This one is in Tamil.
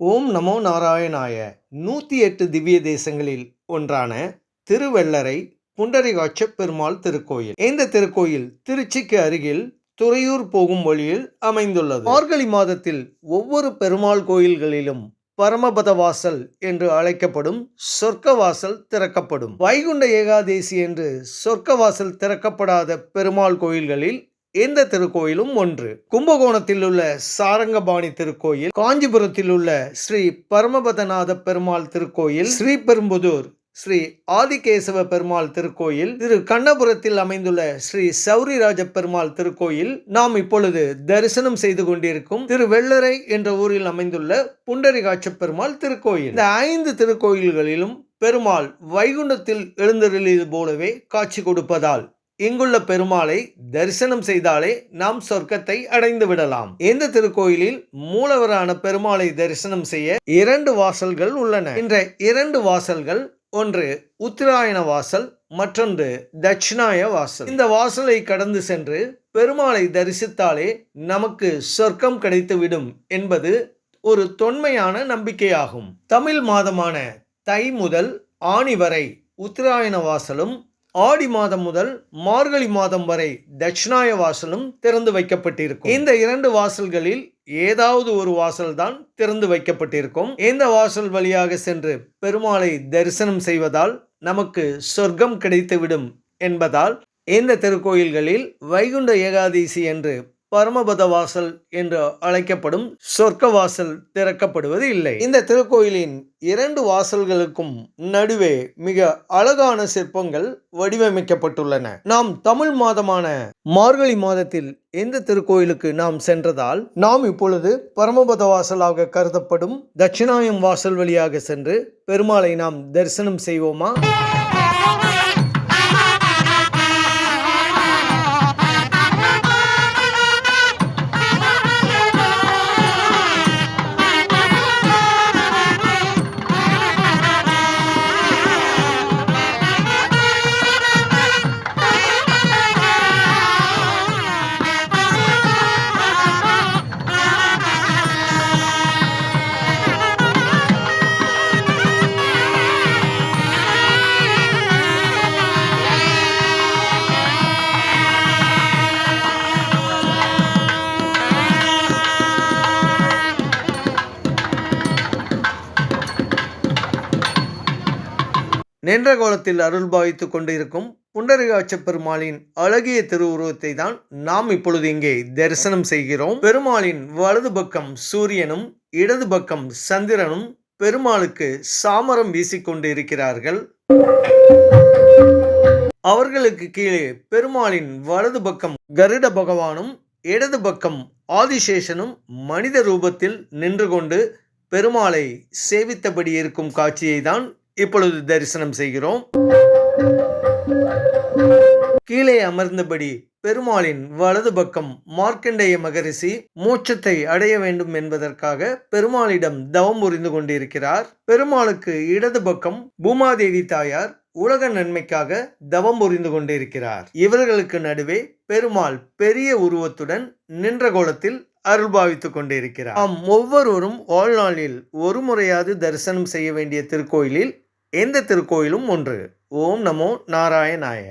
ஓம் நமோ நாராயணாய நூற்றி எட்டு திவ்ய தேசங்களில் ஒன்றான திருவெள்ளரை புண்டரிகாட்ச பெருமாள் திருக்கோயில். இந்த திருக்கோயில் திருச்சிக்கு அருகில் துறையூர் போகும் வழியில் அமைந்துள்ளது. மார்கழி மாதத்தில் ஒவ்வொரு பெருமாள் கோயில்களிலும் பரமபத வாசல் என்று அழைக்கப்படும் சொர்க்க வாசல் திறக்கப்படும். வைகுண்ட ஏகாதேசி என்று சொர்க்க வாசல் திறக்கப்படாத பெருமாள் கோயில்களில் இந்த திருக்கோயிலும் ஒன்று. கும்பகோணத்தில் உள்ள சாரங்கபாணி திருக்கோயில் காஞ்சிபுரத்தில் உள்ள ஸ்ரீ பரமபதநாத பெருமாள் திருக்கோயில் ஸ்ரீபெரும்புதூர் ஸ்ரீ ஆதிகேசவ பெருமாள் திருக்கோயில் திரு கண்ணபுரத்தில் அமைந்துள்ள ஸ்ரீ சௌரிராஜ பெருமாள் திருக்கோயில் நாம் இப்பொழுது தரிசனம் செய்து கொண்டிருக்கும் திரு வெள்ளரை என்ற ஊரில் அமைந்துள்ள புண்டரிகாட்ச பெருமாள் திருக்கோயில். இந்த ஐந்து திருக்கோயில்களிலும் பெருமாள் வைகுண்டத்தில் எழுந்தருளியது போலவே காட்சி கொடுப்பதால் இங்குள்ள பெருமாளை தரிசனம் செய்தாலே நாம் சொர்க்கத்தை அடைந்து விடலாம். இந்த திருக்கோயிலில் மூலவரான பெருமாளை தரிசனம் செய்ய இரண்டு வாசல்கள் உள்ளன. இந்த இரண்டு வாசல்கள் ஒன்று உத்தராயண வாசல் மற்றொன்று தட்சிணாய வாசல். இந்த வாசலை கடந்து சென்று பெருமாளை தரிசித்தாலே நமக்கு சொர்க்கம் கிடைத்துவிடும் என்பது ஒரு தொன்மையான நம்பிக்கையாகும். தமிழ் மாதமான தை முதல் ஆணி வரை உத்தராயண வாசலும் ஆடி மாதம் முதல் மார்கழி மாதம் வரை தட்சிணாய வாசலும் திறந்து வைக்கப்பட்டிருக்கும். இந்த இரண்டு வாசல்களில் ஏதாவது ஒரு வாசல் தான் திறந்து வைக்கப்பட்டிருக்கும். இந்த வாசல் வழியாக சென்று பெருமாளை தரிசனம் செய்வதால் நமக்கு சொர்க்கம் கிடைத்துவிடும் என்பதால் இந்த திருக்கோயில்களில் வைகுண்ட ஏகாதசி என்று பரமபத வாசல் என்று அழைக்கப்படும் சொர்க்க வாசல் திறக்கப்படுவது இல்லை. இந்த திருக்கோயிலின் இரண்டு வாசல்களுக்கும் நடுவே மிக அழகான சிற்பங்கள் வடிவமைக்கப்பட்டுள்ளன. நாம் தமிழ் மாதமான மார்கழி மாதத்தில் எந்த திருக்கோயிலுக்கு நாம் சென்றதால் நாம் இப்பொழுது பரமபத வாசலாக கருதப்படும் தட்சிணாயம் வாசல் வழியாக சென்று பெருமாளை நாம் தரிசனம் செய்வோமா? நின்ற கோலத்தில் அருள் பாவித்துக் கொண்டிருக்கும் புண்டரிகாட்ச பெருமாளின் அழகிய திருவுருவத்தை தான் நாம் இப்பொழுது இங்கே தரிசனம் செய்கிறோம். பெருமாளின் வலது பக்கம் சூரியனும் இடது பக்கம் சந்திரனும் பெருமாளுக்கு சாமரம் வீசிக்கொண்டு இருக்கிறார்கள் அவர்களுக்கு கீழே பெருமாளின் வலது பக்கம் கருட பகவானும் இடது பக்கம் ஆதிசேஷனும் மனித ரூபத்தில் நின்று கொண்டு பெருமாளை சேவித்தபடி இருக்கும் காட்சியை தான் இப்பொழுது தரிசனம் செய்கிறோம். கீழே அமர்ந்தபடி பெருமாளின் வலது பக்கம் மார்க்கண்டேய மகரிஷி மோட்சத்தை அடைய வேண்டும் என்பதற்காக பெருமாளிடம் தவம் புரிந்து கொண்டிருக்கிறார். பெருமாளுக்கு இடது பக்கம் பூமாதேவி தாயார் உலக நன்மைக்காக தவம் புரிந்து கொண்டிருக்கிறார். இவர்களுக்கு நடுவே பெருமாள் பெரிய உருவத்துடன் நின்ற கோலத்தில் அருள்பாவித்துக் கொண்டிருக்கிறார். ஆம் ஒவ்வொருவரும் வாழ்நாளில் ஒரு முறையாவது தரிசனம் செய்ய வேண்டிய திருக்கோயிலில் எந்த திருக்கோயிலும் ஒன்று. ஓம் நமோ நாராயணாய.